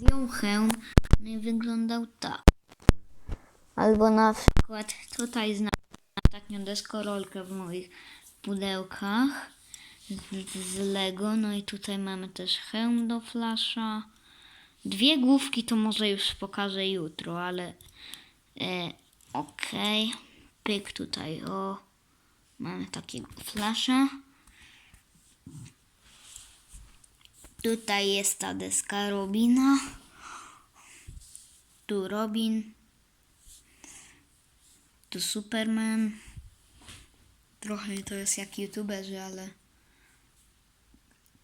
zdjął hełm, i wyglądał tak. Albo na przykład tutaj znam ostatnio deskorolkę w moich pudełkach z, z Lego, no i tutaj mamy też hełm do flasza. Dwie główki to może już pokażę jutro, ale e, okej. Pyk tutaj, o. Mamy takiego flasza. Tutaj jest ta deska Robina. Tu Robin. Tu Superman. Trochę to jest jak youtuberzy, ale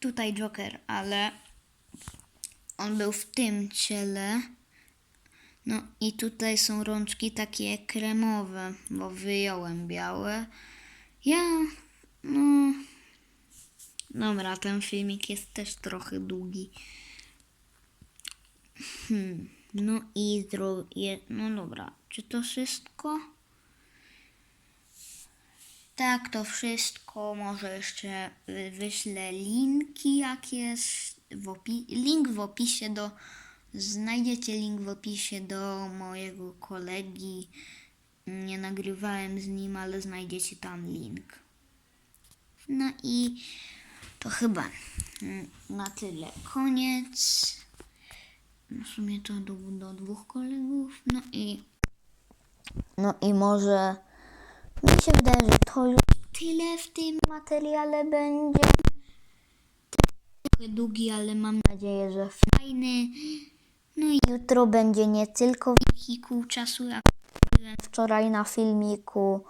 tutaj Joker, ale on był w tym ciele. No i tutaj są rączki takie kremowe, bo wyjąłem białe. Ja, no... Dobra, ten filmik jest też trochę długi. Hmm, no i je... No dobra, czy to wszystko? Tak, to wszystko. Może jeszcze y, wyślę linki, jak jest w opi- link w opisie do. Znajdziecie link w opisie do mojego kolegi. Nie nagrywałem z nim, ale znajdziecie tam link. No i to chyba mm, na tyle. Koniec. W sumie to do, do dwóch kolegów. No i. No i może. Mi się wydaje, że to już tyle w tym materiale będzie. Trochę długi, ale mam nadzieję, że fajny. No i jutro będzie nie tylko wehikuł czasu, jak byłem wczoraj na filmiku.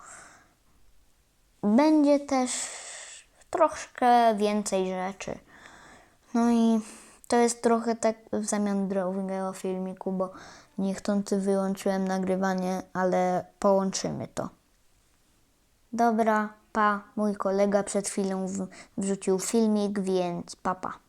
Będzie też troszkę więcej rzeczy. No i to jest trochę tak w zamian drugiego filmiku, bo niechcący wyłączyłem nagrywanie, ale połączymy to. Dobra, pa. Mój kolega przed chwilą wrzucił filmik, więc papa. Pa.